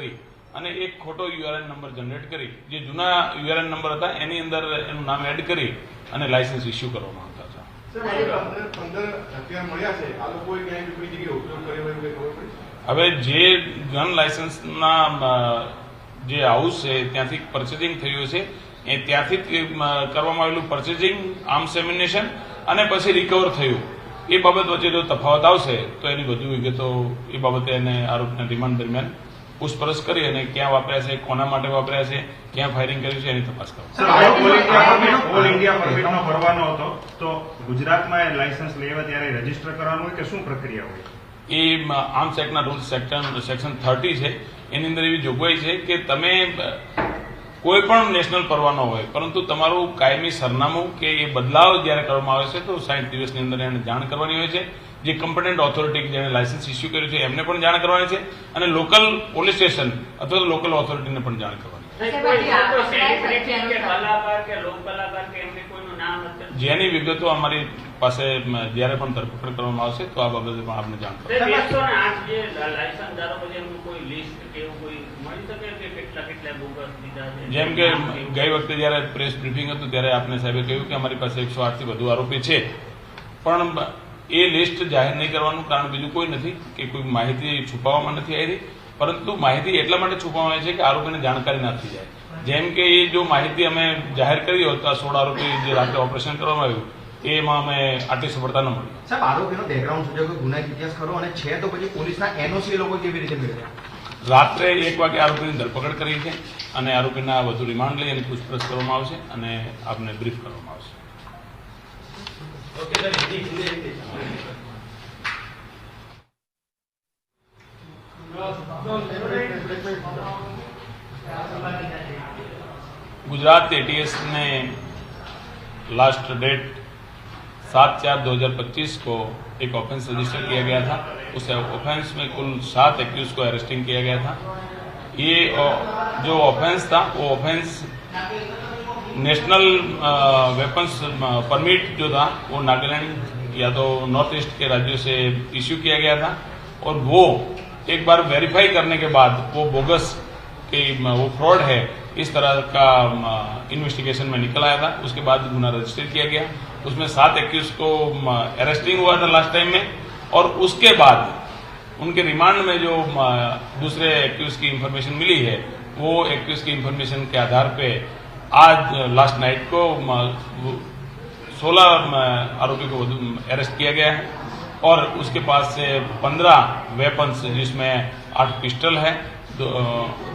કરી અને એક ખોટો યુઆરએન નંબર જનરેટ કરી. જે જૂના યુઆરએન નંબર હતા એની અંદર એનું નામ એડ કરી અને લાયસન્સ ઇસ્યુ કરવામાં આવતા હતા? હવે જે ગન લાયસન્સના જે હાઉસ છે ત્યાંથી પરચેઝિંગ થયું છે એ ત્યાંથી કરવામાં આવેલું પરચેઝિંગ આર્મ્સ સેમિનેશન અને પછી રિકવર થયું. એ બાબત વચ્ચે જો તફાવત આવશે તો એની વધુ વિગતો એ બાબતે એને આરોપના રિમાન્ડ દરમિયાન પૂછપરછ કરી અને ક્યાં વાપર્યા છે કોના માટે વાપર્યા છે ક્યાં ફાયરિંગ કર્યું છે એની તપાસ કરો. સર ઓલ ઇન્ડિયા પરમિટનો ભરવાનો હતો. તો ગુજરાતમાં લાયસન્સ લેવા ત્યારે રજિસ્ટર કરવાનું હોય કે શું પ્રક્રિયા હોય? એ આર્મ્સ એક્ટના રૂલ સેક્શન સેક્શન થર્ટી છે. એની અંદર એવી જોગવાઈ છે કે તમે કોઈ પણ નેશનલ પરવાનો હોય પરંતુ તમારું કાયમી સરનામું કે એ બદલાવ જ્યારે કરવામાં આવે છે તો સાઠ દિવસની અંદર એને જાણ કરવાની હોય છે. જે કમ્પટન્ટ ઓથોરિટી જેને લાયસન્સ ઇસ્યુ કર્યું છે એમને પણ જાણ કરવાની છે અને લોકલ પોલીસ સ્ટેશન અથવા તો લોકલ ઓથોરિટીને પણ જાણ કરવાની જેની વિગતો અમારી પાસે જ્યારે પણ ધરપકડ કરવામાં આવશે તો આ બાબતે પણ આપને જાણ તે કરવા એકસો ને આઠ જે લાયસન્સ ધારકો છે એમનું કોઈ લિસ્ટ કે એવું કોઈ મળી શકે કે કેટલા કેટલા બોગસ દીધા છે? જેમ કે ગઈ વખતે જ્યારે પ્રેસ બ્રિફિંગ હતું ત્યારે આપને સાહેબે કહ્યું કે અમારી પાસે એકસો આઠથી વધુ આરોપી છે. પણ એ લિસ્ટ જાહેર નહીં કરવાનું કારણ બીજું કોઈ નથી કે કોઈ માહિતી છુપાવવામાં નથી આવી પરંતુ માહિતી એટલા માટે છુપાવવામાં આવી છે કે આરોપીને જાણકારી ના થઈ જાય. જેમ કે એ જો માહિતી અમે જાહેર કરી હોત તો આ સોળ આરોપી જે રાત્રે ઓપરેશન કરવામાં આવ્યું એમાં અમે આટલી સફળતા ન મળી. સાહેબ આરોપીનો બેકગ્રાઉન્ડ છે? કોઈ ગુનાહિત ઇતિહાસ ખરો? અને છે તો પછી પોલીસના એનઓસી લોકો કેવી રીતે મેળવ્યા? રાત્રે એક વાગે આરોપીની ધરપકડ કરી છે અને આરોપીના વધુ રિમાન્ડ લઈ અને પૂછપરછ કરવામાં આવશે અને આપને બ્રીફ કરવામાં આવશે. गुजरात एटीएस ने लास्ट डेट सात चार दो हज़ार पच्चीस को एक ऑफेंस रजिस्टर किया गया था। उस ऑफेंस में कुल सात एक्यूज को अरेस्टिंग किया गया था। ये जो ऑफेंस था, वो ऑफेंस नेशनल वेपन्स परमिट जो था, वो नागालैंड या तो नॉर्थ ईस्ट के राज्यों से इश्यू किया गया था। और वो एक बार वेरीफाई करने के बाद वो बोगस कि वो फ्रॉड है, इस तरह का इन्वेस्टिगेशन में निकल आया था। उसके बाद गुना रजिस्टर किया गया। उसमें सात एक्यूज को अरेस्टिंग हुआ था लास्ट टाइम में। और उसके बाद उनके रिमांड में जो दूसरे एक्यूज की इंफॉर्मेशन मिली है, वो एक्यूज की इंफॉर्मेशन के आधार पे आज लास्ट नाइट को सोलह आरोपी को अरेस्ट किया गया है। और उसके पास से पंद्रह वेपन्स जिसमें आठ पिस्टल है दो,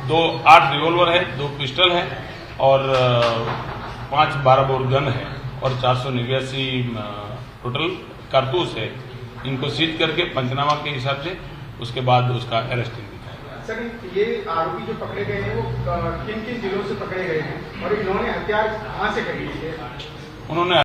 दो आठ रिवॉल्वर है दो पिस्टल है और पाँच बारह बोर गन है और चार सौ निन्यासी टोटल कारतूस है। इनको सीज करके पंचनामा के हिसाब से उसके बाद उसका अरेस्टिंग दिखाया सर ये आरोपी जो पकड़े गए हैं वो किन किन जिलों से पकड़े गए हैं? और इन्होंने हथियार कहाँ से खरीदी? है उन्होंने